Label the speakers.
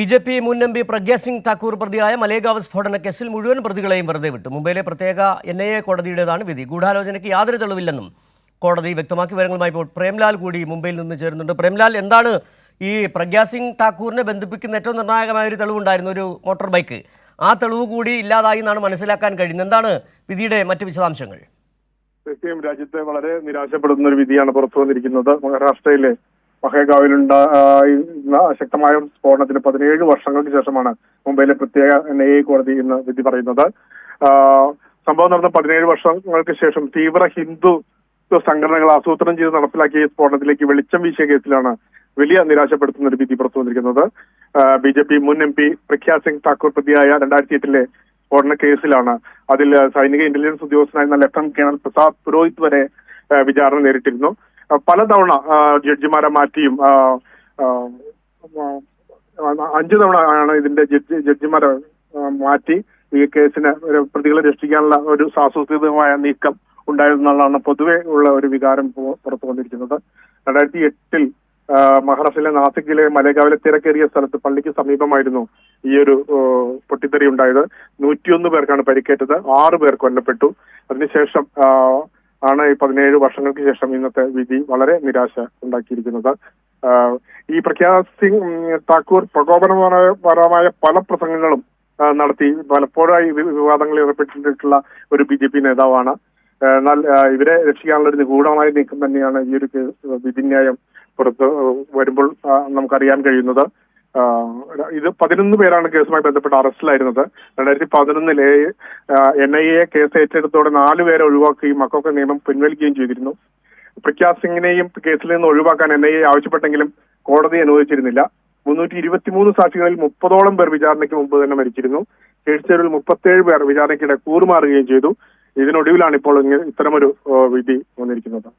Speaker 1: B J P മുൻ M P Pragya Thakur പ്രതിയായ മലേഗാവ് സ്ഫോടന കേസിൽ മുഴുവൻ പ്രതികളെയും വെറുതെ വിട്ടു. മുംബൈയിലെ പ്രത്യേക എൻ ഐ എ കോടതിയുടേതാണ് വിധി. ഗൂഢാലോചനയ്ക്ക് യാതൊരു തെളിവില്ലെന്നും കോടതി വ്യക്തമാക്കി വിവരങ്ങളുമായി ഇപ്പോൾ പ്രേംലാൽ കൂടി മുംബൈയിൽ നിന്ന് ചേരുന്നുണ്ട്. പ്രേംലാൽ എന്താണ് ഈ പ്രഗ്യ താക്കൂറിനെ ബന്ധിപ്പിക്കുന്ന ഏറ്റവും നിർണായകമായ ഒരു തെളിവുണ്ടായിരുന്നു ഒരു മോട്ടോർ ബൈക്ക്. ആ തെളിവ് കൂടി ഇല്ലാതായി എന്നാണ് മനസ്സിലാക്കാൻ കഴിയുന്നത്. എന്താണ് വിധിയുടെ മറ്റ് വിശദാംശങ്ങൾ?
Speaker 2: തീർച്ചയായും രാജ്യത്തെ വളരെ നിരാശപ്പെടുത്തുന്ന ഒരു വിധിയാണ് പുറത്തു വന്നിരിക്കുന്നത്. മഹാരാഷ്ട്രയിലെ മഹേഗാവിലുണ്ടായിരുന്ന ശക്തമായ സ്ഫോടനത്തിന് പതിനേഴ് വർഷങ്ങൾക്ക് ശേഷമാണ് മുംബൈയിലെ പ്രത്യേക എൻ ഐ എ കോടതി ഇന്ന് വിധി പറയുന്നത്. സംഭവം നടന്ന പതിനേഴ് വർഷങ്ങൾക്ക് ശേഷം തീവ്ര ഹിന്ദു സംഘടനകൾ ആസൂത്രണം ചെയ്ത് നടപ്പിലാക്കിയ സ്ഫോടനത്തിലേക്ക് വെളിച്ചം വീശിയ കേസിലാണ് വലിയ നിരാശപ്പെടുത്തുന്ന ഒരു വിധി പുറത്തു വന്നിരിക്കുന്നത്. ബി ജെ പി മുൻ എം പി പ്രഖ്യാ സിംഗ് താക്കൂർ പ്രതിയായ രണ്ടായിരത്തി എട്ടിലെ സ്ഫോടന കേസിലാണ്. അതിൽ സൈനിക ഇന്റലിജൻസ് ഉദ്യോഗസ്ഥനായിരുന്ന ലഫ്റ്റനന്റ് കേണൽ പ്രസാദ് പുരോഹിത് വരെ വിചാരണ നേരിട്ടിരുന്നു. പലതവണ ജഡ്ജിമാരെ മാറ്റിയും അഞ്ചു തവണ ആണ് ഇതിന്റെ ജഡ്ജി ജഡ്ജിമാരെ മാറ്റി ഈ കേസിന് ഒരു പ്രതികളെ രക്ഷിക്കാനുള്ള ഒരു സാസൂത്രിതമായ നീക്കം ഉണ്ടായിരുന്നുള്ളതാണ് പൊതുവെ ഉള്ള ഒരു വികാരം പുറത്തു വന്നിരിക്കുന്നത്. രണ്ടായിരത്തി എട്ടിൽ മഹാരാഷ്ട്രയിലെ നാസിക്കിലെ മലേഗാവിലെ തിരക്കേറിയ സ്ഥലത്ത് പള്ളിക്ക് സമീപമായിരുന്നു ഈ ഒരു പൊട്ടിത്തെറി ഉണ്ടായത്. നൂറ്റിയൊന്ന് പേർക്കാണ് പരിക്കേറ്റത്. ആറ് പേർ കൊല്ലപ്പെട്ടു. അതിനുശേഷം ആണ് ഈ പതിനേഴ് വർഷങ്ങൾക്ക് ശേഷം ഇന്നത്തെ വിധി വളരെ നിരാശ ഉണ്ടാക്കിയിരിക്കുന്നത്. ഈ പ്രഖ്യാത് സിംഗ് താക്കൂർ പ്രകോപനപരമായ പല പ്രസംഗങ്ങളും നടത്തി. പലപ്പോഴായി വിവാദങ്ങളിൽ ഏർപ്പെട്ടിട്ടുള്ള ഒരു ബി ജെ പി നേതാവാണ്. എന്നാൽ ഇവരെ രക്ഷിക്കാനുള്ള ഒരു നിഗൂഢമായ നീക്കം തന്നെയാണ് ഈ ഒരു വിധിന്യായം പുറത്ത് വരുമ്പോൾ നമുക്കറിയാൻ കഴിയുന്നത്. ഇത് പതിനൊന്ന് പേരാണ് കേസുമായി ബന്ധപ്പെട്ട് അറസ്റ്റിലായിരുന്നത്. രണ്ടായിരത്തി പതിനൊന്നിലെ എൻ ഐ എ കേസ് ഏറ്റെടുത്തോടെ നാല് പേരെ ഒഴിവാക്കുകയും മക്കൾക്ക് നിയമം പിൻവലിക്കുകയും ചെയ്തിരുന്നു. പ്രഖ്യാത് സിംഗിനെയും കേസിൽ നിന്ന് ഒഴിവാക്കാൻ എൻ ഐ എ ആവശ്യപ്പെട്ടെങ്കിലും കോടതി അനുവദിച്ചിരുന്നില്ല. മുന്നൂറ്റി ഇരുപത്തിമൂന്ന് സാക്ഷികളിൽ മുപ്പതോളം പേർ വിചാരണയ്ക്ക് മുമ്പ് തന്നെ മരിച്ചിരുന്നു. കേസിൽ മുപ്പത്തേഴ് പേർ വിചാരണയ്ക്കിടെ കൂറുമാറുകയും ചെയ്തു. ഇതിനൊടുവിലാണ് ഇപ്പോൾ ഇത്തരമൊരു വിധി വന്നിരിക്കുന്നത്.